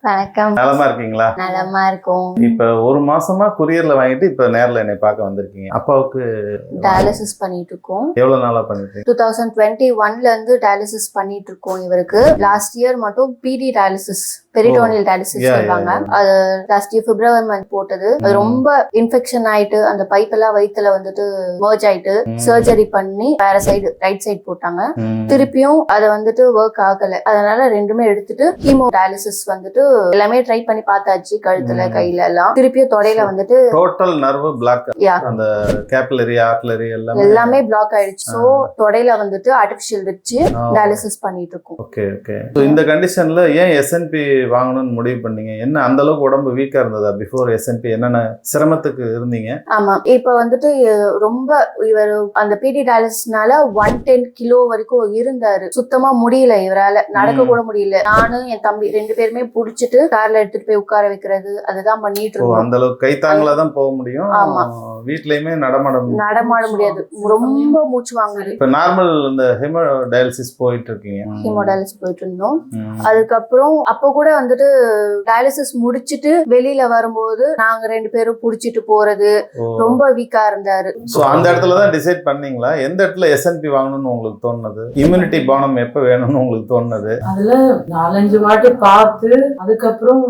வணக்கம். நலமா இருக்கீங்களா? நலமா இருக்கும். இப்ப ஒரு மாசமா குரியர்ல வாங்கிட்டு இப்ப நேர்ல என்னை பார்க்க வந்திருக்கீங்க. அப்பாவுக்கு டயாலிசிஸ் பண்ணிட்டு இருக்கோம் எவ்வளவு நாளா பண்ணிட்டு டூ தௌசண்ட் டுவெண்ட்டி ஒன்ல இருந்து டயாலிசிஸ் பண்ணிட்டு இருக்கோம் இவருக்கு. லாஸ்ட் இயர் மட்டும் பிடி டயாலிசிஸ் பெரிட்டோனியல் டயாலிசிஸ் சொல்லுவாங்க. அது லாஸ்ட் இயர் பிப்ரவரி மந்த் போட்டது. அது. ரொம்ப இன்ஃபெக்ஷன் ஆயிட்டு அந்த பைப் எல்லாம் வயித்துல வந்துட்டு மர்ஜ் ஆயிட்டு. சர்ஜரி பண்ணி வேற சைடு ரைட் சைடு போட்டாங்க. திருப்பியும் அது வந்துட்டு ஒர்க் ஆகல. அதனால ரெண்டுமே எடுத்துட்டு ஹீமோ டயாலிசிஸ் வந்துட்டு எல்லாமே ட்ரை பண்ணி பார்த்தாச்சு கழுத்துல. கையில எல்லாம் திருப்பியும் தொடையில வந்துட்டு டோட்டல் நர்வு பிளாக் அந்த கேபிலரி ஆர்ட்லரி எல்லாமே எல்லாமே பிளாக் ஆயிடுச்சு. சோ. தொடையில வந்துட்டு ஆர்டிபிஷியல் வச்சு டயாலிசிஸ் பண்ணிட்டு இருக்கோம் ஓகே ஓகே இந்த கண்டிஷன்ல ஏன் எஸ்என்பி வாங்கணும்னு முடிவு பண்ணீங்க? என்ன அந்த அளவுக்கு உடம்பு வீக்கா இருந்ததா? பிஃபோர் எஸ்என்பி என்னென்ன சிரமத்துக்கு இருந்தீங்க? ஆமா. இப்ப வந்துட்டு ரொம்ப இவர் அந்த பிடி டயாலிசிஸ்னால ஒன் டென் கிலோ வரைக்கும் இருந்தாரு. சுத்தமா முடியல இவரால. நடக்க. கூட முடியல. நானும் என் தம்பி ரெண்டு பேருமே புடிச்சிட்டு கார்ல எடுத்துட்டு போய் உட்கார வைக்கிறது அதுதான் பண்ணிட்டு ஓ இருந்தோம். அந்த அளவுக்கு கைத்தாங்களா தான் போக முடியும். ஆமா. வீட்லயுமே நடமாட. நடமாட முடியாது. ரொம்ப மூச்சு வாங்குது. இப்ப நார்மல் இந்த ஹெமோ டயாலிசிஸ் போயிட்டு இருக்கீங்க ஹீமோடாலிசிஸ் போயிட்டு இருந்தோம். அதுக்கப்புறம் அப்போ கூட வந்துட்டு டயாலிசிஸ் முடிச்சிட்டு வெளியில வரும்போது நாங்க ரெண்டு பேரும் புடிச்சிட்டு போறது. ரொம்ப வீக்கா இருந்தாரு. ஸோ அந்த இடத்துல தான் டிசைட் பண்ணீங்களா? எந்த இடத்துல எஸ்என்பி வாங்கணும்னு உங்களுக்கு தோணுது? இம்யூனிட்டி பானம் எப்போ வேணும்னு உங்களுக்கு தோணுது? அதுல நாலஞ்சு வாட்டி பார்த்து அதுக்கப்புறம்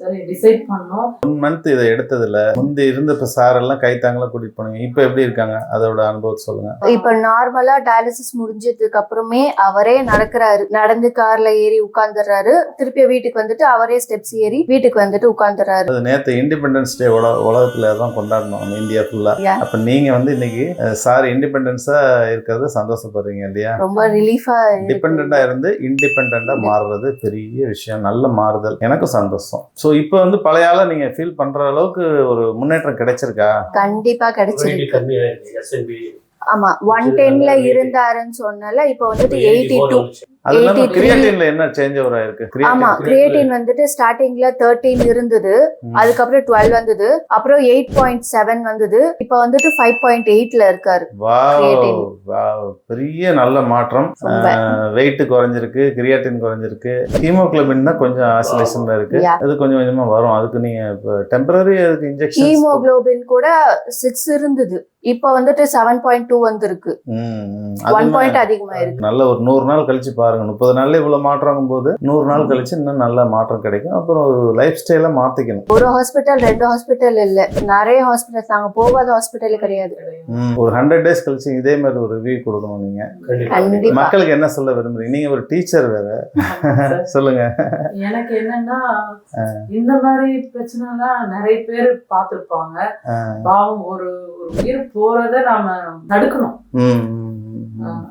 சரி டிசைட் பண்ணோம். ஒன் மந்த் இதை எடுத்ததுல முந்தி இருந்த இப்போ சார் எல்லாம் கைத்தாங்களா கூட்டிட்டு போனீங்க. இப்போ எப்படி இருக்காங்க? அதோட அனுபவத்தை சொல்லுங்க. இப்ப நார்மலா டயாலிசிஸ் முடிஞ்சதுக்கு அப்புறமே அவரே நடக்கிறாரு. நடந்து கார்ல ஏறி உட்கார்ந்துடுறாரு. திருப்பி வீட்டுக்கு வந்துட்டு அவரே ஸ்டெப்ஸ் ஏறி வீட்டுக்கு வந்துட்டு உட்கார்ந்துறாரு அது நேற்று இண்டிபெண்டன்ஸ் டே உலகத்துல தான் கொண்டாடணும். நம்ம இந்தியா ஃபுல்லா. அப்ப நீங்க வந்து இன்னைக்கு சார் இண்டிபெண்டன்ஸா இருக்கிறது சந்தோஷப்படுறீங்க இல்லையா? ரொம்ப ரிலீஃபா டிபெண்டா இருந்து இண்டிபெண்டா மாறுறது பெரிய விஷயம். நல்ல மாறுதல். எனக்கும் சந்தோஷம். ஸோ இப்போ வந்து பழைய ஆளா நீங்க ஃபீல் பண்ற அளவுக்கு ஒரு முன்னேற்றம் கிடைச்சிருக்கா? கண்டிப்பா கிடைச்சிருக்கு. கம்மியா இருக்கு எஸ்என்பி ஆமா ஒன் டென்ல இருந்தாருன்னு சொன்னல இப்ப வந்துட்டு எயிட்டி டூ அது இல்லாம 83 கிரியேட்டின்ல என்ன சேஞ்ச் ஓவர் ஆயிருக்கு? ஆமா கிரியேட்டின் வந்துட்டு ஸ்டார்டிங்ல தேர்ட்டீன் இருந்தது. அதுக்கப்புறம் டுவெல் வந்தது. அப்புறம் எயிட் பாயிண்ட் செவன் வந்தது. இப்ப வந்துட்டு ஃபைவ் பாயிண்ட் எயிட்ல இருக்காரு வாவ் பெரிய நல்ல மாற்றம். வெயிட் குறைஞ்சிருக்கு கிரியாட்டின் குறைஞ்சிருக்கு. ஹீமோகுளோபின் தான் கொஞ்சம் ஆசிலேஷன்ல இருக்கு. அது கொஞ்சம் கொஞ்சமா வரும். அதுக்கு நீங்க டெம்பரரி அதுக்கு இன்ஜெக்ஷன் ஹீமோகுளோபின் கூட சிக்ஸ் இருந்தது. இப்ப வந்துட்டு செவன் பாயிண்ட் டூ வந்திருக்கு. ஒன் பாயிண்ட் அதிகமா இருக்கு நல்ல ஒரு நூறு நாள் கழிச்சு பாருங்க. முப்பது நாள்ல இவ்வளவு மாற்றம் போது நூறு நாள் கழிச்சு இன்னும் நல்ல மாற்றம் கிடைக்கும். அப்புறம் ஒரு லைஃப் ஸ்டைல மாத்திக்கணும். ஒரு ஹாஸ்பிட்டல் ரெண்டு ஹாஸ்பிட்டல் இல்ல. நிறைய ஹாஸ்பிட்டல் நாங்க போகாத ஹாஸ்பிட்டல் கிடையாது. ஒரு ஹண்ட்ரட் டேஸ் கழிச்சு இதே மாதிரி ஒரு ரிவ்யூ கொடுக்கணும் நீங்க. கண்டிப்பா. மக்களுக்கு என்ன சொல்ல விரும்புறீங்க? நீங்க ஒரு டீச்சர் வேற. சொல்லுங்க. எனக்கு என்னன்னா இந்த மாதிரி பிரச்சனை எல்லாம் நிறைய பேர் பார்த்திருப்பாங்க. பாவம் ஒரு ஒரு உயிர் போறத நாம தடுக்கணும்.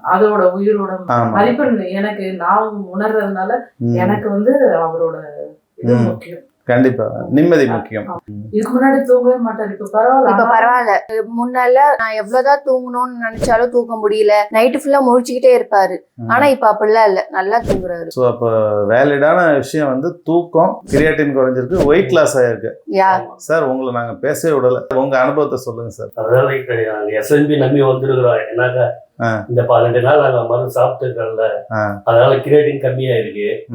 அதோட உயிரோட ஆமா. மதிப்பு எனக்கு நான் உணர்றதுனால. எனக்கு வந்து அவரோட இது. முக்கியம். கண்டிப்பா. நிம்மதி முக்கியம். இதுக்கு முன்னாடி தூங்கவே மாட்டாரு. இப்ப பரவாயில்ல. இப்ப பரவாயில்ல. முன்னால நான் எவ்வளவுதான் தூங்கணும்னு நினைச்சாலும் தூங்க முடியல. நைட்டு ஃபுல்லா முழிச்சுக்கிட்டே இருப்பாரு. ஆனா இப்ப அப்படிலாம் இல்ல. நல்லா தூங்குறாரு. ஸோ அப்போ வேலிடான விஷயம் வந்து தூக்கம் கிரியாட்டின் குறைஞ்சிருக்கு வெயிட் லாஸ் ஆயிருக்கு. யா. சார் உங்களை நாங்க பேசவே விடல. உங்க அனுபவத்தை சொல்லுங்க சார். எஸ்என்பி நம்பி வந்துருக்கிறோம். ஏன்னாக்கா ஆ. இந்த பன்னெண்டு நாள் நாங்க மருந்து சாப்பிட்டுருக்கோம்ல. அதனால கிரியேட்டின் கம்மியா இருக்கு.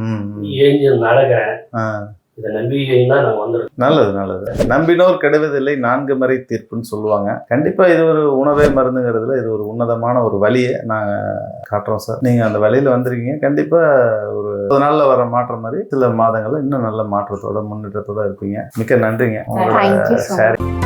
ஏஞ்சி நடக்கிறேன். ஆ. இதை நம்பி தான் நாங்க வந்துருக்கோம் நல்லது நல்லது. நம்பினோர் கெடுவதில்லை நான்கு மறை தீர்ப்புன்னு சொல்லுவாங்க. கண்டிப்பா இது ஒரு உணவே மருந்துங்கிறதுல இது ஒரு உன்னதமான ஒரு வழியை நாங்க காட்டுறோம் சார். நீங்க அந்த வழியில வந்திருக்கீங்க. கண்டிப்பா ஒரு முப்பது நாள்ல வர மாற்றம் மாதிரி சில மாதங்கள்ல இன்னும் நல்ல மாற்றத்தோட முன்னேற்றத்தோட இருப்பீங்க. மிக்க நன்றிங்க. உங்களோட